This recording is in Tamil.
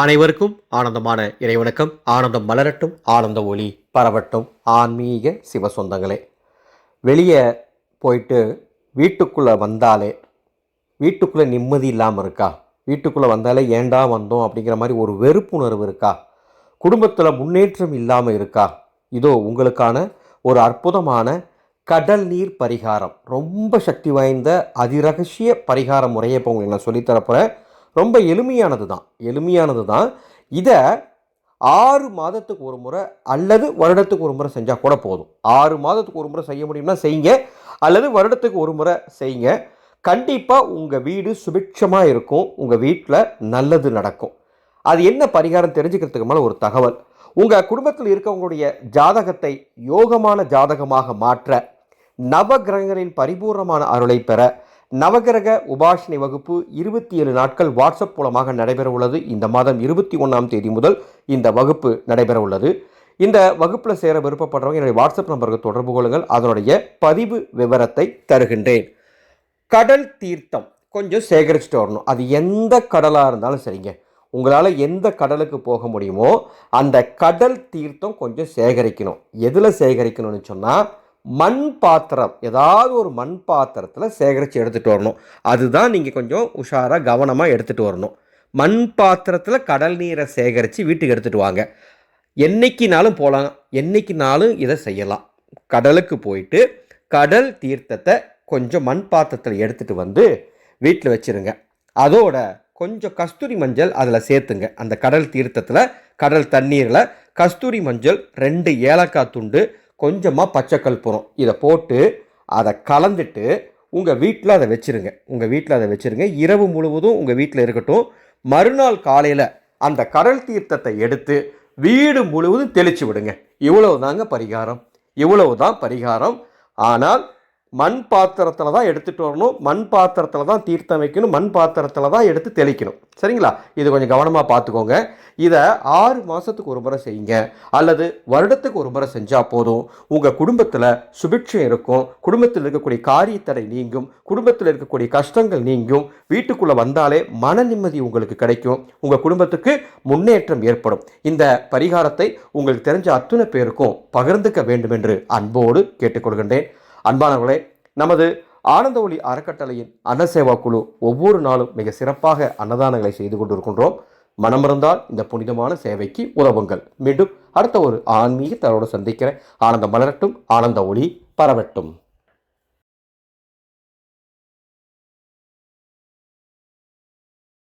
அனைவருக்கும் ஆனந்தமான இறைவணக்கம். ஆனந்தம் மலரட்டும் ஆனந்த ஒளி பரவட்டும். ஆன்மீக சிவ சொந்தங்களே வெளியே போயிட்டு வீட்டுக்குள்ளே வந்தாலே வீட்டுக்குள்ளே நிம்மதி இல்லாமல் இருக்கா? வீட்டுக்குள்ளே வந்தாலே ஏண்டா வந்தோம் அப்படிங்கிற மாதிரி ஒரு வெறுப்புணர்வு இருக்கா? குடும்பத்தில் முன்னேற்றம் இல்லாமல் இருக்கா? இதோ உங்களுக்கான ஒரு அற்புதமான கடல் நீர் பரிகாரம். ரொம்ப சக்தி வாய்ந்த அதிரகசிய பரிகார முறையை இப்போ உங்களுக்கு நான் சொல்லித்தரப்போகிறேன் ரொம்ப எளிமையானது தான் எளிமையானது தான் இதை ஆறு மாதத்துக்கு ஒரு முறை அல்லது வருடத்துக்கு ஒரு முறை செஞ்சால் கூட போதும். ஆறு மாதத்துக்கு ஒரு முறை செய்ய முடியும்னா செய்யுங்க. அல்லது வருடத்துக்கு ஒரு முறை செய்யுங்க. கண்டிப்பாக உங்கள் வீடு சுபிட்சமாக இருக்கும். உங்கள் வீட்டில் நல்லது நடக்கும். அது என்ன பரிகாரம் தெரிஞ்சுக்கிறதுக்கு மேலே ஒரு தகவல். உங்கள் குடும்பத்தில் இருக்கவங்களுடைய ஜாதகத்தை யோகமான ஜாதகமாக மாற்ற நவகிரகங்களின் பரிபூர்ணமான அருளை பெற நவகிரக உபாசனை வகுப்பு இருபத்தி ஏழு நாட்கள் வாட்ஸ்அப் மூலமாக நடைபெற உள்ளது இந்த மாதம் இருபத்தி ஒன்றாம் தேதி முதல் இந்த வகுப்பு நடைபெற உள்ளது இந்த வகுப்பில் சேர விருப்பப்படுறவங்க என்னுடைய வாட்ஸ்அப் நம்பருக்கு தொடர்பு கொள்ளுங்கள். அதனுடைய பதிவு விவரத்தை தருகின்றேன். கடல் தீர்த்தம் கொஞ்சம் சேகரிச்சுட்டு வரணும். அது எந்த கடலாக இருந்தாலும் சரிங்க. உங்களால் எந்த கடலுக்கு போக முடியுமோ அந்த கடல் தீர்த்தம் கொஞ்சம் சேகரிக்கணும். எதில் சேகரிக்கணும்னு சொன்னால் மண் பாத்திரம் ஏதாவது ஒரு மண் பாத்திரத்தில் சேகரித்து எடுத்துகிட்டு வரணும். அதுதான் நீங்கள் கொஞ்சம் உஷாராக கவனமாக எடுத்துகிட்டு வரணும். மண் பாத்திரத்தில் கடல் நீரை சேகரித்து வீட்டுக்கு எடுத்துகிட்டு வாங்க. என்றைக்கினாலும் போகலாம் என்றைக்கினாலும் இதை செய்யலாம். கடலுக்கு போயிட்டு கடல் தீர்த்தத்தை கொஞ்சம் மண் பாத்திரத்தில் எடுத்துகிட்டு வந்து வீட்டில் வச்சுருங்க. அதோட கொஞ்சம் கஸ்தூரி மஞ்சள் அதில் சேர்த்துங்க. அந்த கடல் தீர்த்தத்தில் கடல் தண்ணீரில் கஸ்தூரி மஞ்சள் ரெண்டு ஏலக்காய் துண்டு கொஞ்சமாக பச்சைக்கல் புறம். இதை போட்டு அதை கலந்துட்டு உங்கள் வீட்டில் அதை வச்சுருங்க. உங்கள் வீட்டில் அதை வச்சுருங்க. இரவு முழுவதும் உங்கள் வீட்டில் இருக்கட்டும். மறுநாள் காலையில் அந்த கடல் தீர்த்தத்தை எடுத்து வீடு முழுவதும் தெளித்து விடுங்க. இவ்வளவு தாங்க பரிகாரம். இவ்வளவு தான் பரிகாரம். ஆனால் மண் பாத்திரத்தில் தான் எடுத்துகிட்டு வரணும். மண் பாத்திரத்தில் தான் தீர்த்தம் வைக்கணும். மண் பாத்திரத்தில் தான் எடுத்து தெளிக்கணும். சரிங்களா? இது கொஞ்சம் கவனமாக பார்த்துக்கோங்க. இதை ஆறு மாதத்துக்கு ஒரு முறை செய்யுங்க. அல்லது வருடத்துக்கு ஒரு முறை செஞ்சால் போதும். உங்கள் குடும்பத்தில் சுபிட்சம் இருக்கும். குடும்பத்தில் இருக்கக்கூடிய காரியத்தடை நீங்கும். குடும்பத்தில் இருக்கக்கூடிய கஷ்டங்கள் நீங்கும். வீட்டுக்குள்ளே வந்தாலே மன நிம்மதி உங்களுக்கு கிடைக்கும். உங்கள் குடும்பத்துக்கு முன்னேற்றம் ஏற்படும். இந்த பரிகாரத்தை உங்களுக்கு தெரிஞ்ச அத்துணை பேருக்கும் பகிர்ந்துக்க வேண்டும் என்று அன்போடு கேட்டுக்கொள்கின்றேன். அன்பானவர்களே நமது ஆனந்த ஒளி அறக்கட்டளையின் அன்னசேவா குழு ஒவ்வொரு நாளும் மிக சிறப்பாக அன்னதானங்களை செய்து கொண்டிருக்கின்றோம். மனமிருந்தால் இந்த புனிதமான சேவைக்கு உதவுங்கள். மீண்டும் அடுத்த ஒரு ஆன்மீக தரோடு சந்திக்கிற ஆனந்த மலரட்டும் ஆனந்த ஒளி பரவட்டும்.